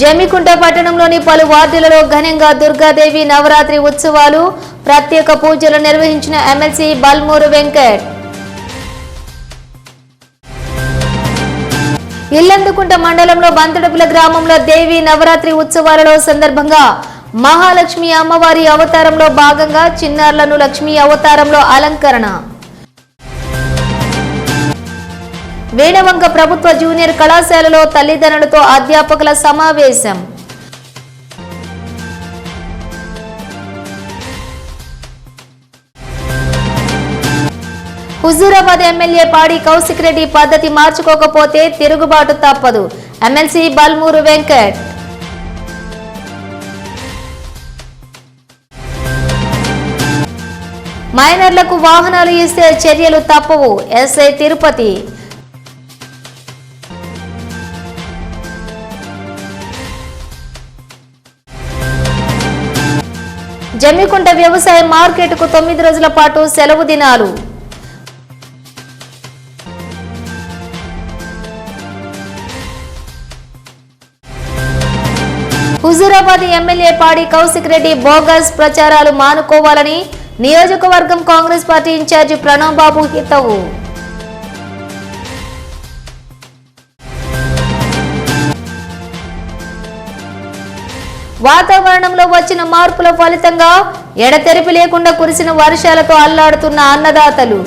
జమ్మికుంట పట్టణంలోని పలు వార్డులలో ఘనంగా దుర్గాదేవి నవరాత్రి ఉత్సవాలు ప్రత్యేక పూజలు నిర్వహించిన ఎమ్మెల్సీ బల్మూరు వెంకట్. ఇల్లందుకుంట మండలంలో బంతడపుల గ్రామంలో దేవి నవరాత్రి ఉత్సవాలలో సందర్భంగా మహాలక్ష్మి అమ్మవారి అవతారంలో భాగంగా చిన్నారులను లక్ష్మీ అవతారంలో అలంకరణ. వేణవంక ప్రభుత్వ జూనియర్ కళాశాలలో తల్లిదండ్రులతో అధ్యాపకుల సమావేశం. హుజూరాబాద్ ఎమ్మెల్యే పాడి కౌశిక్ రెడ్డి పద్ధతి మార్చుకోకపోతే తిరుగుబాటు తప్పదు. ఎమ్మెల్సీ బల్మూరు వెంకట్. మైనర్లకు వాహనాలు ఇస్తే చర్యలు తప్పవు. ఎస్ఐ తిరుపతి. జమ్మికుంట వ్యవసాయ మార్కెట్కు తొమ్మిది రోజుల పాటు సెలవు దినాలు. హుజూరాబాద్ ఎమ్మెల్యే పాడి కౌశిక్ రెడ్డి బోగస్ ప్రచారాలు మానుకోవాలని నియోజకవర్గం Congress party incharge Pranav Babu హితవు. వాతావరణంలో వచ్చిన మార్పుల ఫలితంగా ఎడతెరిపి లేకుండా కురిసిన వర్షాలతో అల్లాడుతున్న అన్నదాతలు.